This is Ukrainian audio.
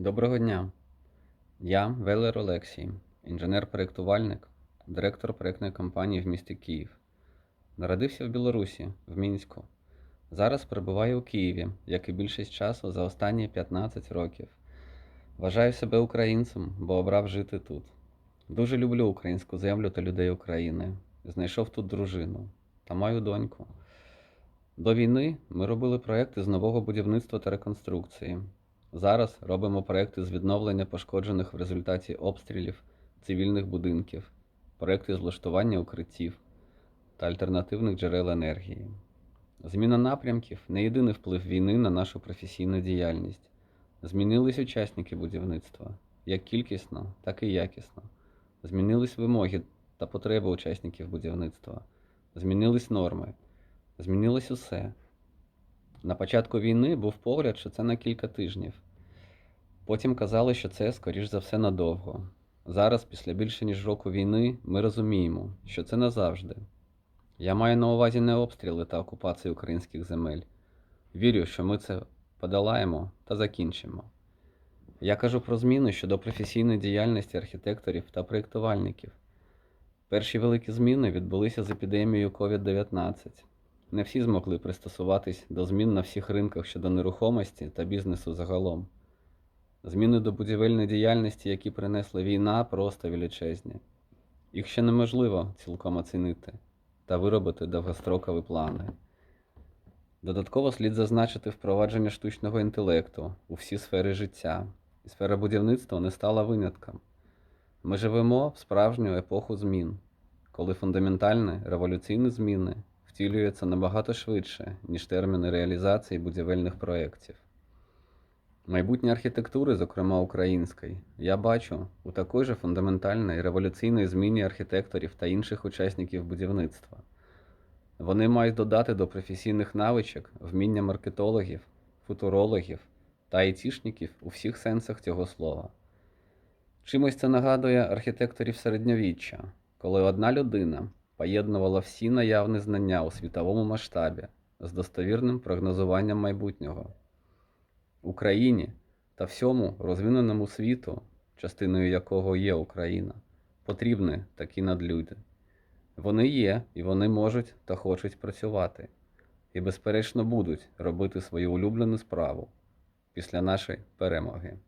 Доброго дня. Я Велер Олексій, інженер-проєктувальник, директор проєктної компанії в місті Київ. Народився в Білорусі, в Мінську. Зараз перебуваю у Києві, як і більшість часу за останні 15 років. Вважаю себе українцем, бо обрав жити тут. Дуже люблю українську землю та людей України. Знайшов тут дружину та маю доньку. До війни ми робили проекти з нового будівництва та реконструкції. Зараз робимо проекти з відновлення пошкоджених в результаті обстрілів цивільних будинків, проекти з влаштування укриттів та альтернативних джерел енергії. Зміна напрямків не єдиний вплив війни на нашу професійну діяльність. Змінились учасники будівництва як кількісно, так і якісно. Змінились вимоги та потреби учасників будівництва. Змінились норми. Змінилось усе. На початку війни був погляд, що це на кілька тижнів. Потім казали, що це, скоріш за все, надовго. Зараз, після більше ніж року війни, ми розуміємо, що це назавжди. Я маю на увазі не обстріли та окупацію українських земель. Вірю, що ми це подолаємо та закінчимо. Я кажу про зміни щодо професійної діяльності архітекторів та проєктувальників. Перші великі зміни відбулися з епідемією COVID-19. Не всі змогли пристосуватись до змін на всіх ринках щодо нерухомості та бізнесу загалом. Зміни до будівельної діяльності, які принесла війна, просто величезні. Їх ще неможливо цілком оцінити та виробити довгострокові плани. Додатково слід зазначити впровадження штучного інтелекту у всі сфери життя, і сфера будівництва не стала винятком. Ми живемо в справжню епоху змін, коли фундаментальні революційні зміни втілюються набагато швидше, ніж терміни реалізації будівельних проєктів. Майбутнє архітектури, зокрема української, я бачу у такій же фундаментальній революційній зміні архітекторів та інших учасників будівництва. Вони мають додати до професійних навичок вміння маркетологів, футурологів та айтішників у всіх сенсах цього слова. Чимось це нагадує архітекторів середньовіччя, коли одна людина поєднувала всі наявні знання у світовому масштабі з достовірним прогнозуванням майбутнього. Україні та всьому розвиненому світу, частиною якого є Україна, потрібні такі надлюди. Вони є і вони можуть та хочуть працювати, і, безперечно, будуть робити свою улюблену справу після нашої перемоги.